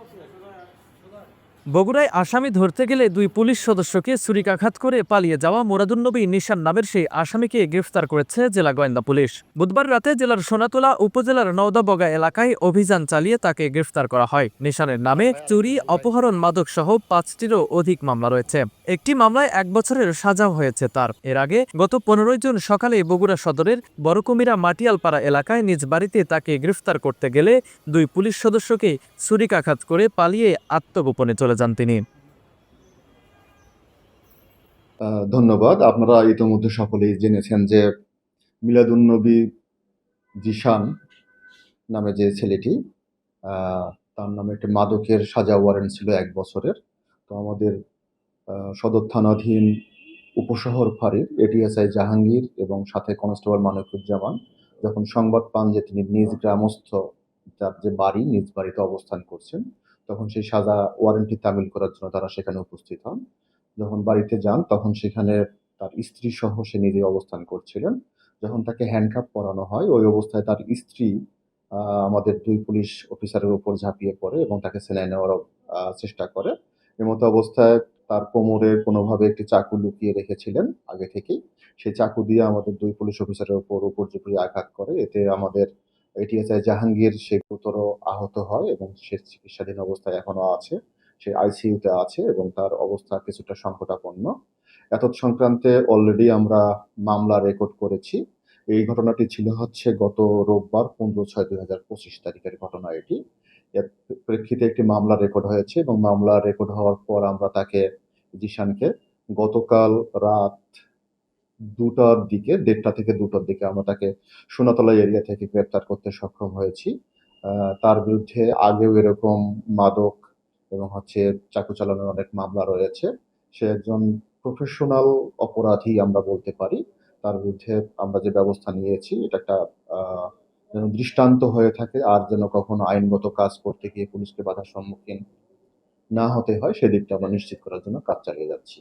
我，收到了，收到了。বগুড়ায় আসামি ধরতে গেলে দুই পুলিশ সদস্যকে ছুরিকাঘাত করে পালিয়ে যাওয়া মোরাদুন্নবী নিশান নামের সেই আসামিকে গ্রেফতার করেছে জেলা গোয়েন্দা পুলিশ। বুধবার রাতে জেলার সোনাতলা উপজেলার নওদাবগা এলাকায় অভিযান চালিয়ে তাকে গ্রেফতার করা হয়। নিশানের নামে চুরি, অপহরণ মাদক সহ পাঁচটিরও অধিক মামলা রয়েছে। একটি মামলায় এক বছরের সাজাও হয়েছে তার। এর আগে গত পনেরোই জুন সকালে বগুড়া সদরের বড়কুমিরা মাটিয়ালপাড়া এলাকায় নিজ বাড়িতে তাকে গ্রেফতার করতে গেলে দুই পুলিশ সদস্যকে ছুরিকাঘাত করে পালিয়ে আত্মগোপনে চলে যান তিনি। ধন্যবাদ। আপনারা ইতিমধ্যে সকলেই জেনেছেন যে মিলাদুন্নবী জিশান নামে যে ছেলেটি তার নামে একটি মাদকের সাজা ওয়ারেন্ট ছিল এক বছরের। তো আমাদের সদর থানাধীন উপশহর ফাঁড়ির এটিএসআই জাহাঙ্গীর এবং সাথে কনস্টেবল মানিকুজ্জামান যখন সংবাদ পান যে তিনি নিজ গ্রামস্থ, তার যে বাড়ি, নিজ বাড়িতে অবস্থান করছেন তখন সেই সাজা ওয়ারেন্টি তামিল করার জন্য তারা সেখানে উপস্থিত হন। যখন বাড়িতে যান, তখন সেখানে তার স্ত্রী সহ সে নিজে অবস্থান করছিলেন। যখন তাকে হ্যান্ডকাপ পরানো হয়, ওই অবস্থায় তার স্ত্রী আমাদের দুই পুলিশ অফিসারের উপর ঝাঁপিয়ে পড়ে এবং তাকে সেলাই নেওয়ার চেষ্টা করে। এমতো অবস্থায় তার কোমরে কোনোভাবে একটি চাকু লুকিয়ে রেখেছিলেন আগে থেকেই। সেই চাকু দিয়ে আমাদের দুই পুলিশ অফিসারের উপর উপর্যুপরি আঘাত করে। এতে আমাদের এটিএসআই জাহাঙ্গীর সে গুরুতর আহত হয় এবং সে চিকিৎসাধীন অবস্থায় এখনও আছে। সে আইসিইউতে আছে এবং তার অবস্থা কিছুটা সংকটাপন্ন। এতৎ সংক্রান্তে অলরেডি আমরা মামলা রেকর্ড করেছি। এই ঘটনাটি ছিল হচ্ছে গত রোববার পনেরো ছয় দুই হাজার পঁচিশ তারিখের ঘটনা এটি। এর প্রেক্ষিতে একটি মামলা রেকর্ড হয়েছে এবং মামলা রেকর্ড হওয়ার পর আমরা তাকে জিশানকে গতকাল রাত দুটার দিকে, দেড়টা থেকে দুটোর দিকে আমরা তাকে সোনাতলা এরিয়া থেকে গ্রেপ্তার করতে সক্ষম হয়েছি। তার বিরুদ্ধে আগেও এরকম মাদক এবং হচ্ছে চাকু চালানোর অনেক মামলা রয়েছে। সে একজন প্রফেশনাল অপরাধী আমরা বলতে পারি। তার বিরুদ্ধে আমরা যে ব্যবস্থা নিয়েছি, এটা একটা যেন দৃষ্টান্ত হয়ে থাকে, আর যেন কখনো আইনগত কাজ করতে গিয়ে পুলিশকে বাধার সম্মুখীন না হতে হয়, সেদিকটা আমরা নিশ্চিত করার জন্য কাজ চালিয়ে যাচ্ছি।